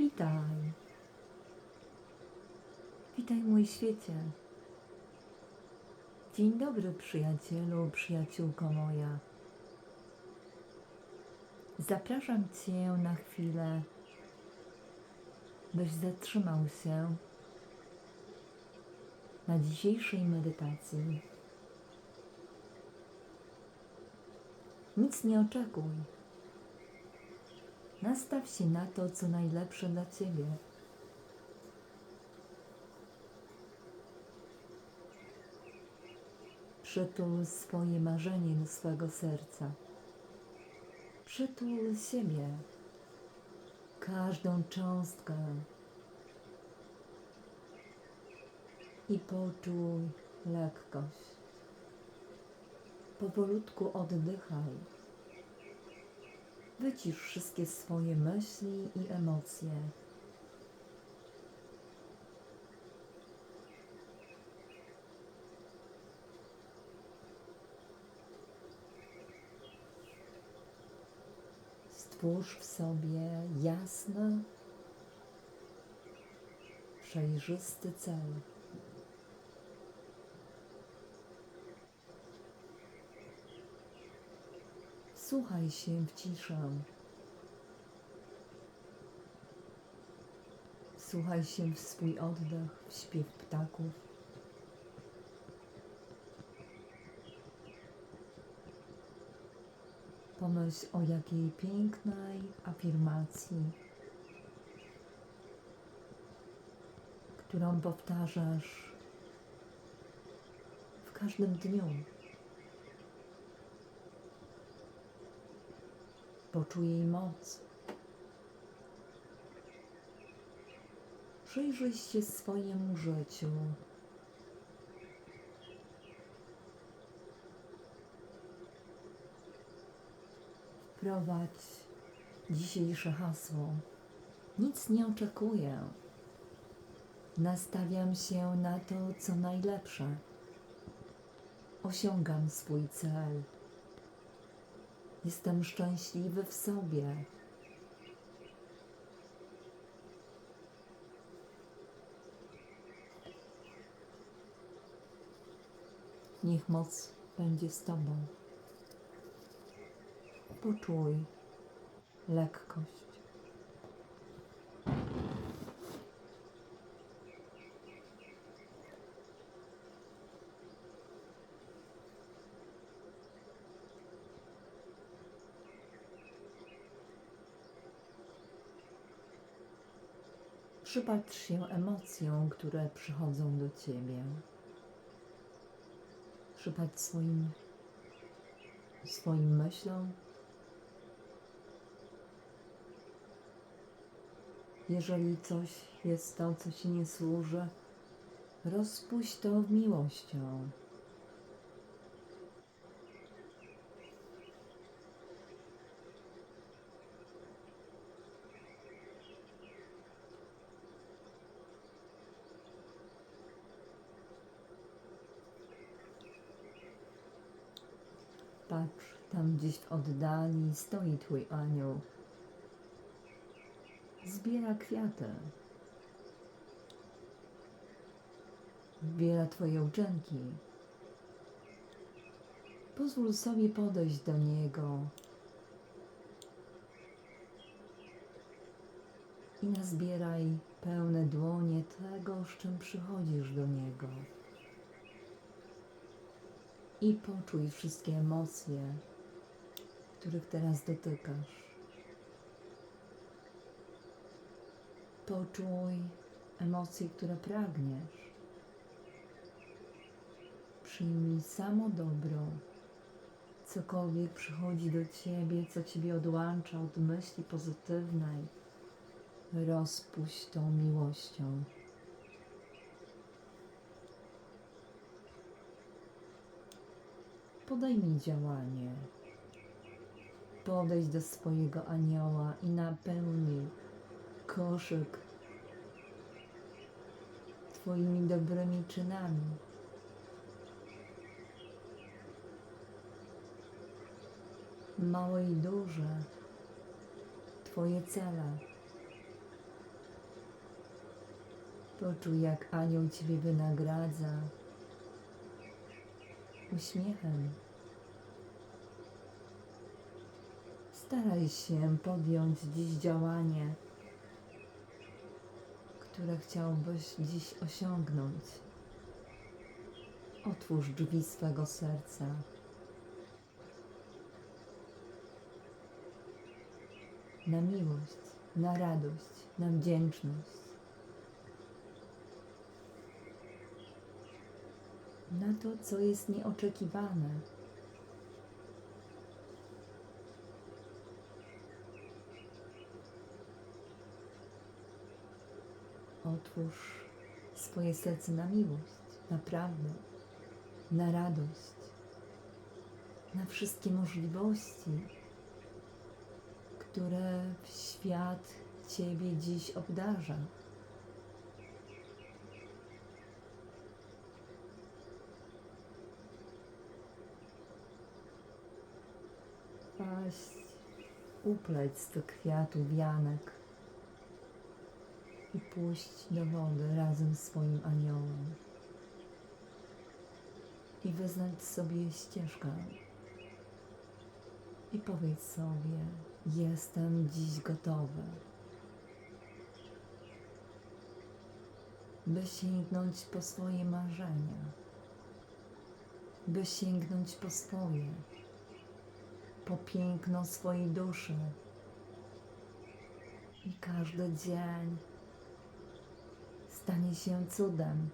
Witaj. Witaj mój świecie. Dzień dobry, przyjacielu, przyjaciółko moja. Zapraszam Cię na chwilę, byś zatrzymał się na dzisiejszej medytacji. Nic nie oczekuj. Nastaw się na to, co najlepsze dla Ciebie. Przytul swoje marzenie do swego serca. Przytul siebie, każdą cząstkę i poczuj lekkość. Powolutku oddychaj. Wycisz wszystkie swoje myśli i emocje. Stwórz w sobie jasny, przejrzysty cel. Słuchaj się w ciszę. Słuchaj się w swój oddech, w śpiew ptaków. Pomyśl o jakiej pięknej afirmacji, którą powtarzasz w każdym dniu. Poczuj jej moc. Przyjrzyj się swojemu życiu. Wprowadź dzisiejsze hasło. Nic nie oczekuję. Nastawiam się na to, co najlepsze. Osiągam swój cel. Jestem szczęśliwy w sobie. Niech moc będzie z Tobą. Poczuj lekkość. Przypatrz się emocjom, które przychodzą do Ciebie. Przypatrz swoim, swoim myślom. Jeżeli coś jest to, co Ci nie służy, rozpuść to miłością. Patrz, tam gdzieś w oddali stoi Twój anioł. Zbiera kwiaty. Zbiera Twoje uczynki. Pozwól sobie podejść do Niego i nazbieraj pełne dłonie tego, z czym przychodzisz do Niego i poczuj wszystkie emocje, których teraz dotykasz. Poczuj emocje, które pragniesz. Przyjmij samo dobro. Cokolwiek przychodzi do ciebie, co ciebie odłącza od myśli pozytywnej, rozpuść tą miłością. Podejmij działanie. Podejdź do swojego anioła i napełnij koszyk Twoimi dobrymi czynami. Małe i duże, Twoje cele. Poczuj, jak anioł Ciebie wynagradza uśmiechem. Staraj się podjąć dziś działanie, które chciałbyś dziś osiągnąć. Otwórz drzwi swego serca. Na miłość, na radość, na wdzięczność. Na to, co jest nieoczekiwane. Otwórz swoje serce na miłość, na prawdę, na radość, na wszystkie możliwości, które świat Ciebie dziś obdarza. Paść, upleć sto kwiatów wianek i pójść do wody razem z swoim aniołem. I wyznać sobie ścieżkę. I powiedz sobie, jestem dziś gotowy, by sięgnąć po swoje marzenia, by sięgnąć po swoje, po piękno swojej duszy i każdy dzień stanie się cudem,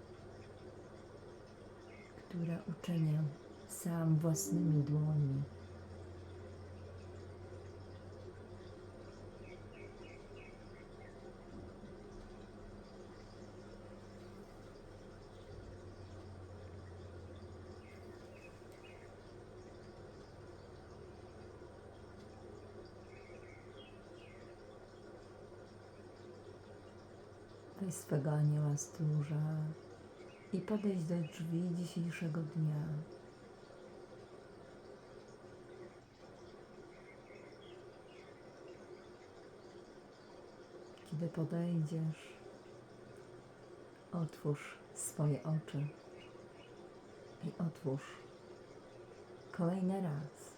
które uczynię sam własnymi dłońmi. Weź swego anioła stróża i podejdź do drzwi dzisiejszego dnia. Kiedy podejdziesz, otwórz swoje oczy i otwórz kolejny raz.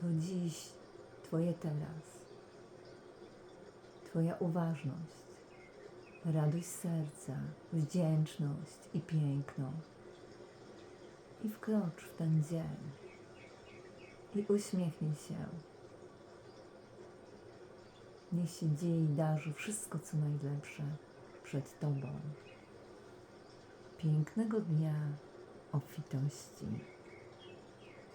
To dziś Twoje teraz. Twoja uważność, radość serca, wdzięczność i piękno. I wkrocz w ten dzień i uśmiechnij się. Niech się dzieje i darzy wszystko, co najlepsze przed Tobą. Pięknego dnia obfitości.